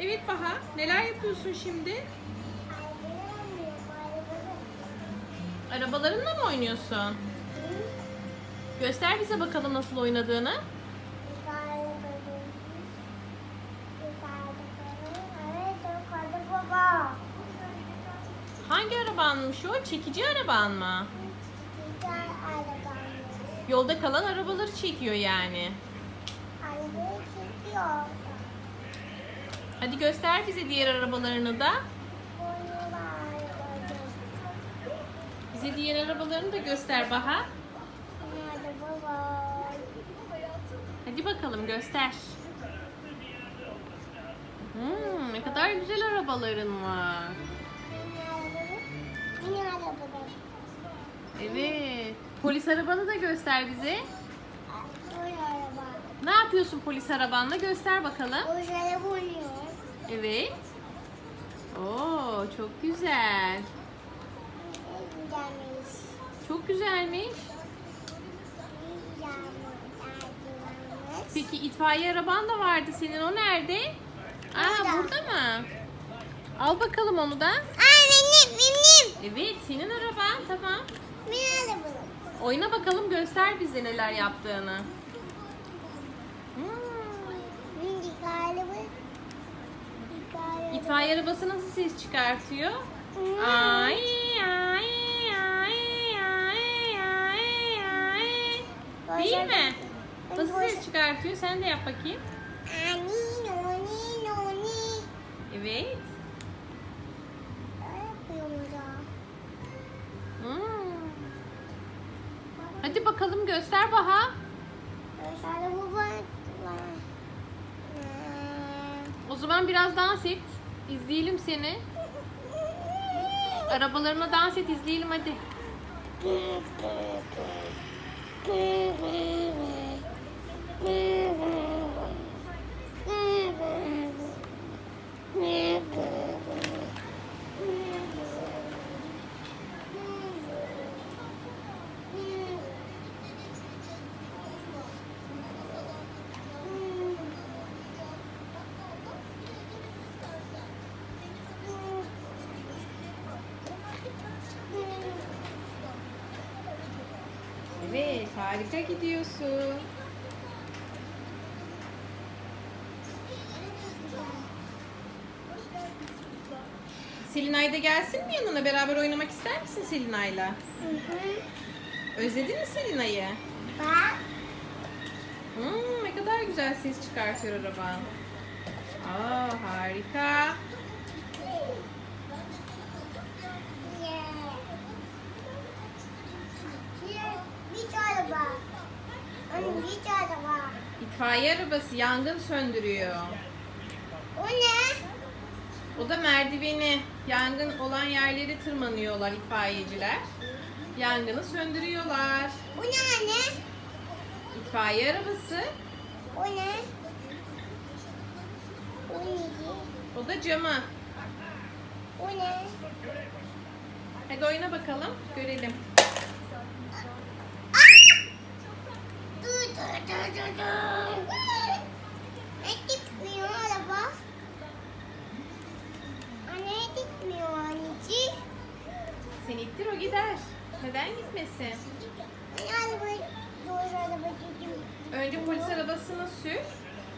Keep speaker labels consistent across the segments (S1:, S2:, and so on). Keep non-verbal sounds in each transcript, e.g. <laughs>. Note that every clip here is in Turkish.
S1: Evet Baha, neler yapıyorsun şimdi? Arabalarınla mı oynuyorsun? Göster bize bakalım nasıl oynadığını. Hangi arabanmış o? Çekici araban mı? Yolda kalan arabaları çekiyor yani. Hadi göster bize diğer arabalarını da. Bize diğer arabalarını da göster Baha. Hadi bakalım göster. Hmm, ne kadar güzel arabaların var. Evet. Polis arabanı da göster bize. Ne yapıyorsun polis arabanla? Göster bakalım. Evet. Oo, çok güzel. Çok güzelmiş. Peki itfaiye araban da vardı senin. O nerede? Aa,
S2: Burada.
S1: burada mı? Al bakalım onu da.
S2: benim, benim.
S1: Evet, senin araban. Tamam.
S2: Benim arabam.
S1: Oyna bakalım göster bize neler yaptığını. Hmm. İtfaiye arabası nasıl ses çıkartıyor? Ay ay ay ay ay ay. Değil mi? Nasıl ses çıkartıyor? Sen de yap bakayım.
S2: Ani, noni, noni.
S1: Evet. Hmm. Hadi bakalım göster Baha.
S2: Şöyle bu var.
S1: O zaman biraz dans et. İzleyelim seni. Arabalarına dans et izleyelim hadi. <laughs> Evet harika gidiyorsun. Selinay da gelsin mi yanına? Beraber oynamak ister misin Selinay'la? Özledin mi Selinay'ı?
S2: Bak.
S1: Hmm, ne kadar güzel ses çıkartıyor araban. Aa harika.
S2: Bir araba. Anne bir araba.
S1: İtfaiye arabası yangın söndürüyor.
S2: O ne?
S1: O da merdiveni. Yangın olan yerleri tırmanıyorlar itfaiyeciler. Yangını söndürüyorlar.
S2: Bu ne anne?
S1: İtfaiye arabası.
S2: O ne? O ne?
S1: O da camı.
S2: O ne?
S1: Hadi oyna bakalım. Görelim.
S2: Gitmiyor araba? Anne gitmiyor anneciğim.
S1: Sen ittir o gider. Neden gitmesin?
S2: Anne araba doğru dedim.
S1: Önce polis arabasını sür.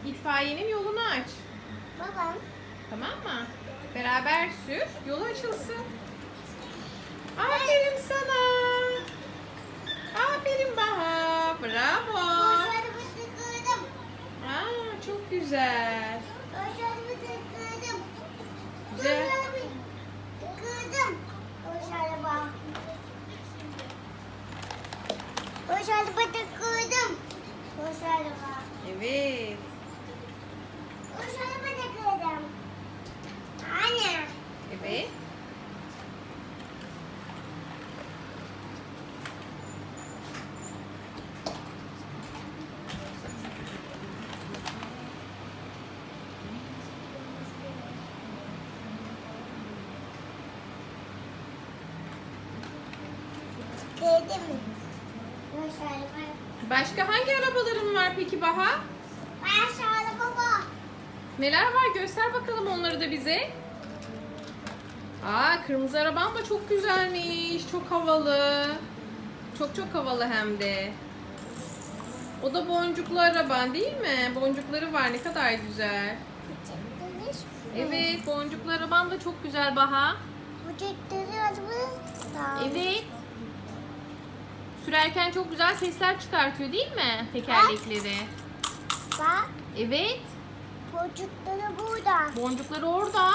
S1: İtfaiyenin yolunu aç.
S2: Babam.
S1: Tamam mı? Beraber sür. Yolu açılsın. Aferin sana. Aferin Baha. Bravo.
S2: Doğru arabası kırdım.
S1: Aa, çok güzel.
S2: Arabası kırdım.
S1: Güzel.
S2: Doğru arabası kırdım. Doğru araba.
S1: Evet.
S2: Arabası kırdım. Anne.
S1: Evet. Başka hangi arabaların var peki Baha?
S2: Şu araba.
S1: Neler var göster bakalım onları da bize. Aa kırmızı araban da çok güzelmiş. Çok havalı. Çok çok havalı hem de. O da boncuklu araban değil mi? Boncukları var ne kadar güzel. Evet boncuklu araban da çok güzel Baha.
S2: Da.
S1: Evet. Sürerken çok güzel sesler çıkartıyor değil mi tekerlekleri?
S2: Bak
S1: Evet.
S2: çocukları burada.
S1: Boncukları orada.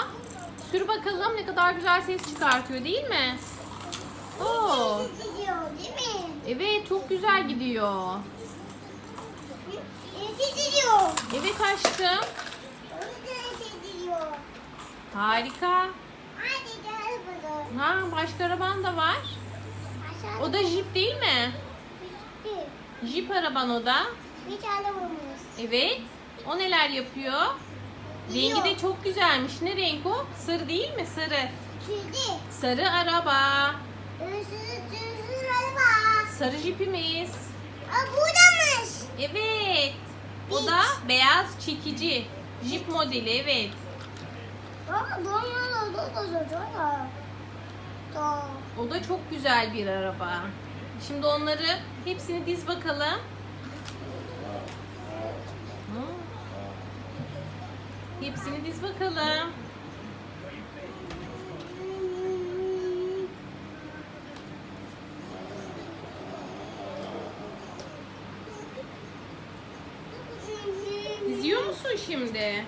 S1: Sür bakalım ne kadar güzel ses çıkartıyor değil mi? Oo.
S2: Gidiyor değil mi?
S1: Evet çok güzel gidiyor.
S2: Gidiyor.
S1: Evet aşkım.
S2: Gidiyor.
S1: Harika.
S2: Hadi gel burada.
S1: Ha başka araban da var.
S2: Aşağı
S1: O da jip değil mi? Jip araban o da.
S2: Bir tane bulmuş.
S1: Evet. O neler yapıyor? Rengi de çok güzelmiş. Ne renk o? Sarı değil mi? Sarı.
S2: Şimdi.
S1: Sarı araba.
S2: Hırsız araba.
S1: Sarı jipimiz.
S2: Aa buradaymış.
S1: Evet. O da beyaz çekici. Jip modeli evet.
S2: Aa donmalı da da da da.
S1: O da çok güzel bir araba. Şimdi onları hepsini diz bakalım. Hepsini diz bakalım. Diziyor musun şimdi?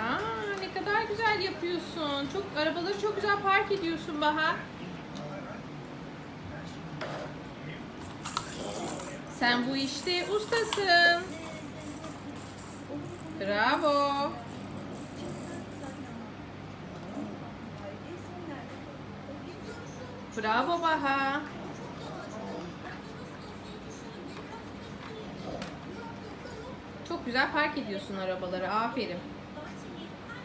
S1: Aa ne kadar güzel yapıyorsun. Çok arabaları çok güzel park ediyorsun Baha. Sen bu işte ustasın. Bravo. Bravo Baha. Çok güzel park ediyorsun arabaları. Aferin.
S2: Bak gittim. Bak gittim.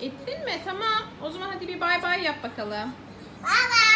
S1: Ettin mi? Tamam. O zaman hadi bir bay bay yap bakalım.
S2: Baba.